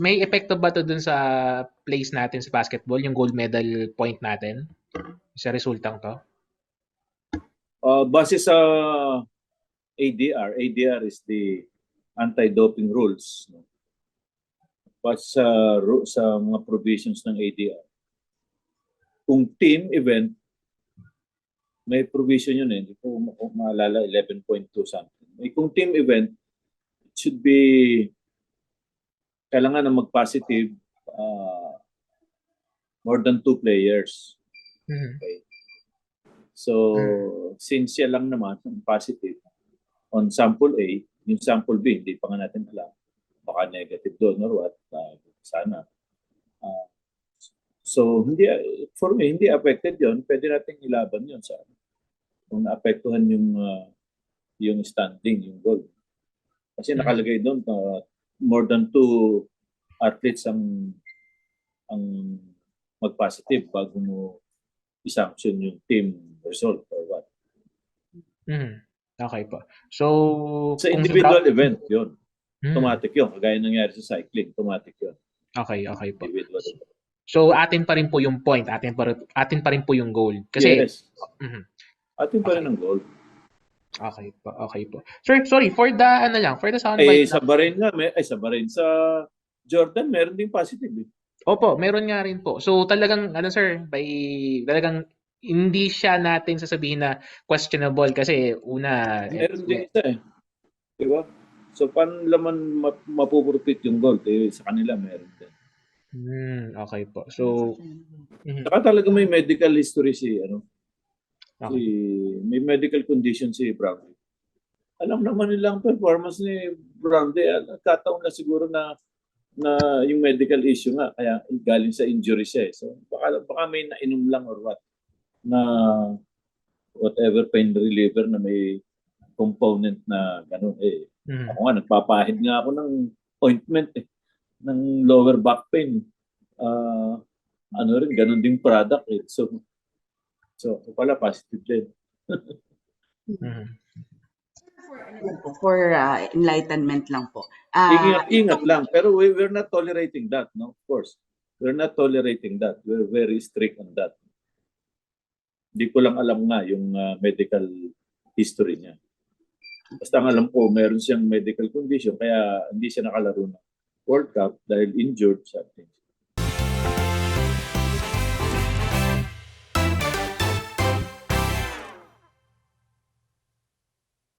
May epekto ba to dun sa place natin sa basketball, yung gold medal point natin? Sa resultang to? Uh, base sa ADR, ADR is the anti-doping rules. No? Base sa, sa mga provisions ng ADR. Kung team event, may provision yun eh. Hindi ko maalala, 11.2 something. May kung team event, it should be kailangan na mag-positive uh, more than two players. Mhm. So, since siya lang naman ang positive on sample A, yung sample B, hindi pa nga natin alam. Baka negative doon or what. uh, sana. Ah, so, hindi, for me, hindi affected yon Pwede natin ilaban yon sa kung naapektuhan yung ah, yung standing, yung goal. Kasi Mhm. nakalagay doon na more than two athletes ang ang mag-positive bago mo isanction yung team result or what. Mhm. Okay po. So, Sa individual event, yun. Hmm, Automatic yun. Kagaya nangyari sa cycling, automatic yun. Okay, okay po. So, atin pa rin po yung point, atin pa, rin- atin pa rin po yung goal. Kasi, yes. Mhm. Atin pa rin ang goal. Okay po, okay po. Sir, sorry, for the, ano lang, for the Eh, soundbite sa lang. Bahrain nga, may, ay sa Bahrain, sa Jordan, meron din positive. Eh. Opo, meron nga rin po. So, talagang, ano sir, by, talagang, hindi siya natin sasabihin na questionable kasi una, eh, Meron din isa eh. Di ba? So, paano naman map- mapupurpit yung goal? Eh, sa kanila, meron din. Hmm, okay po. So, mhm, Saka talaga may medical history si, ano, okay. si, may medical condition si Brownlee. Alam naman nila ang performance ni Brownlee. Kataon na siguro na na yung medical issue nga kaya galing sa injury siya eh. So baka, baka may nainom lang or what na whatever pain reliever na may component na gano'n eh. Mhm. Ako nga nagpapahid nga ako ng ointment eh ng lower back pain. Ah, ano rin ganun ding product eh. So so ako pala positive din. Mhm. For, for uh, enlightenment lang po. Ah, Ingat, ingat lang. Pero we, we're not tolerating that, no? Of course. We're not tolerating that. We're very strict on that. Hindi ko lang alam nga yung ah, medical history niya. Basta ang alam ko, meron siyang medical condition kaya hindi siya nakalaro ng World Cup dahil injured something.